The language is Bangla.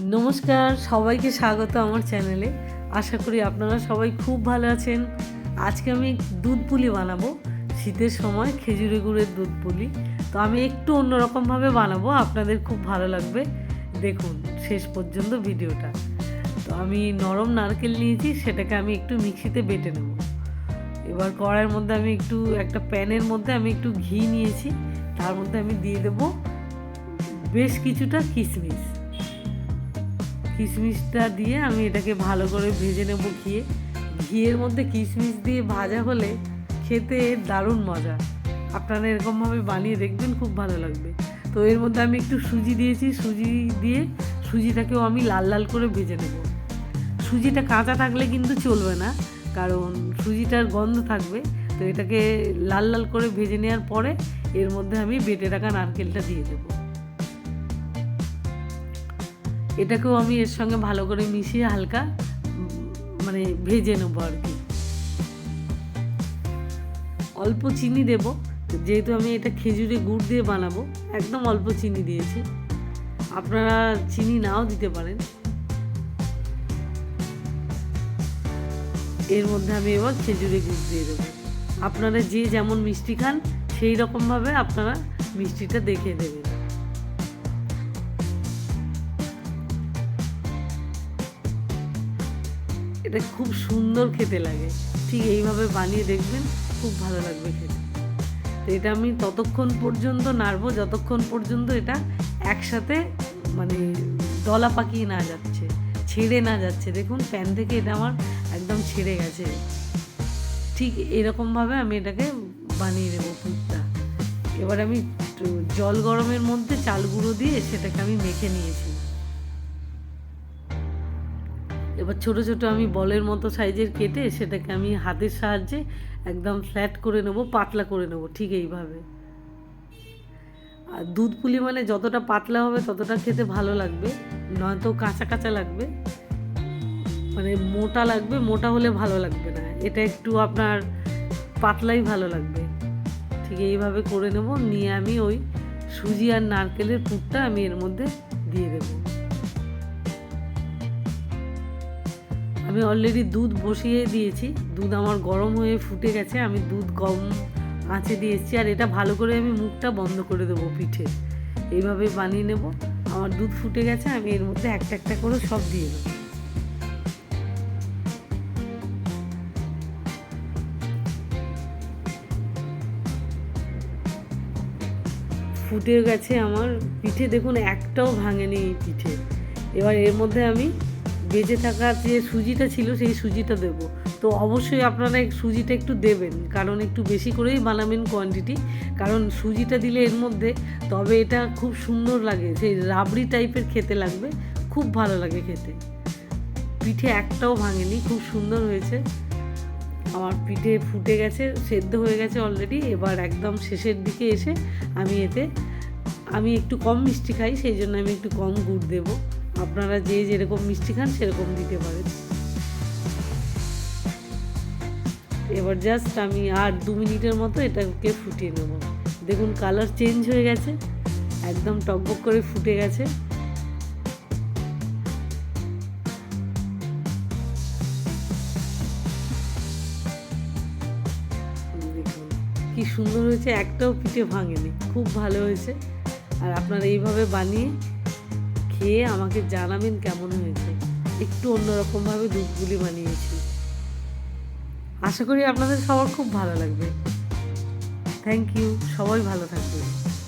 নমস্কার, সবাইকে স্বাগত আমার চ্যানেলে। আশা করি আপনারা সবাই খুব ভালো আছেন। আজকে আমি দুধ পুলি বানাবো, শীতের সময় খেজুরে গুড়ের দুধ পুলি। তো আমি একটু অন্যরকমভাবে বানাবো, আপনাদের খুব ভালো লাগবে। দেখুন, শেষ পর্যন্ত ভিডিওটা। তো আমি নরম নারকেল নিয়েছি, সেটাকে আমি একটু মিক্সিতে বেটে নেব। এবার কড়াইয়ের মধ্যে আমি একটু, একটা প্যানের মধ্যে আমি একটু ঘি নিয়েছি। তার মধ্যে আমি দিয়ে দেবো বেশ কিছুটা কিশমিশ। কিশমিশটা দিয়ে আমি এটাকে ভালো করে ভেজে নেব ঘিয়ে। ঘিয়ের মধ্যে কিশমিশ দিয়ে ভাজা হলে খেতে দারুণ মজা। আপনারা এরকমভাবে বানিয়ে দেখবেন, খুব ভালো লাগবে। তো এর মধ্যে আমি একটু সুজি দিয়েছি। সুজি দিয়ে সুজিটাকেও আমি লাল লাল করে ভেজে নেব। সুজিটা কাঁচা থাকলে কিন্তু চলবে না, কারণ সুজিটার গন্ধ থাকবে। তো এটাকে লাল লাল করে ভেজে নেওয়ার পরে এর মধ্যে আমি বেটে রাখা নারকেলটা দিয়ে দেবো। এটাকেও আমি এর সঙ্গে ভালো করে মিশিয়ে হালকা মানে ভেজে নেব আর কি। অল্প চিনি দেব, যেহেতু আমি এটা খেজুরে গুড় দিয়ে বানাবো, একদম অল্প চিনি দিয়েছি। আপনারা চিনি নাও দিতে পারেন। এর মধ্যে আমি এবার খেজুরে গুড় দিয়ে দেবো। আপনারা যে যেমন মিষ্টি খান, সেই রকমভাবে আপনারা মিষ্টিটা দেখে দেবেন। এটা খুব সুন্দর খেতে লাগে। ঠিক এইভাবে বানিয়ে দেখবেন, খুব ভালো লাগবে খেতে। তো এটা আমি ততক্ষণ পর্যন্ত নাড়বো, যতক্ষণ পর্যন্ত এটা একসাথে মানে দলা পাকিয়ে না যাচ্ছে, ছেড়ে না যাচ্ছে। দেখুন, প্যান থেকে এটা আমার একদম ছেড়ে গেছে। ঠিক এরকমভাবে আমি এটাকে বানিয়ে নেব পুরটা। এবার আমি জল গরমের মধ্যে চাল গুঁড়ো দিয়ে সেটাকে আমি মেখে নিয়েছি। এবার ছোট ছোট আমি বলের মতো সাইজের কেটে সেটাকে আমি হাতের সাহায্যে একদম ফ্ল্যাট করে নেব, পাতলা করে নেব, ঠিক এইভাবে। আর দুধ পুলি মানে যতটা পাতলা হবে ততটা খেতে ভালো লাগবে, নয়তো কাঁচা কাঁচা লাগবে। মানে মোটা লাগবে, মোটা হলে ভালো লাগবে না, এটা একটু আপনার পাতলাই ভালো লাগবে। ঠিক এইভাবে করে নেব, নিয়ে আমি ওই সুজি আর নারকেলের পুরটা আমি এর মধ্যে দিয়ে দেবো। আমি অলরেডি দুধ বসিয়ে দিয়েছি। দুধ আমার গরম হয়ে ফুটে গেছে, আমি দুধ কম আঁচে দিয়েছি আর এটা ভালো করে আমি মুখটা বন্ধ করে দেবো পিঠে। এইভাবে বানিয়ে নেব। আমার দুধ ফুটে গেছে, আমি এর মধ্যে একটা একটা করে সব দিয়ে দেবো। ফুটে গেছে আমার পিঠে। দেখুন, একটাও ভাঙেনি পিঠে। এবার এর মধ্যে আমি বেঁচে থাকা যে সুজিটা ছিল, সেই সুজিটা দেব। তো অবশ্যই আপনারা সুজিটা একটু দেবেন, কারণ একটু বেশি করেই বানাবেন কোয়ান্টিটি কারণ সুজিটা দিলে এর মধ্যে, তবে এটা খুব সুন্দর লাগে, সেই রাবড়ি টাইপের খেতে লাগবে, খুব ভালো লাগে খেতে। পিঠে একটাও ভাঙেনি, খুব সুন্দর হয়েছে। আমার পিঠে ফুটে গেছে, সেদ্ধ হয়ে গেছে অলরেডি এবার একদম শেষের দিকে এসে আমি এতে, আমি একটু কম মিষ্টি খাই, সেই জন্য আমি একটু কম গুড় দেবো। আপনারা যে যেরকম মিষ্টি খান, সেরকম দিতে পারেন। এবার জাস্ট আমি আর দু মিনিটের মতো এটাকে ফুটিয়ে নেব। দেখুন কালার চেঞ্জ হয়ে গেছে, একদম টকবক করে ফুটে গেছে। কি সুন্দর হয়েছে, একটাও পিঠে ভাঙেনি, খুব ভালো হয়েছে। আর আপনারা এইভাবে বানিয়ে খেয়ে আমাকে জানাবেন কেমন হয়েছে? একটু অন্যরকমভাবে দুধগুলি বানিয়েছি। আশা করি আপনাদের সবার খুব ভালো লাগবে। থ্যাংক ইউ সবাই ভালো থাকবেন।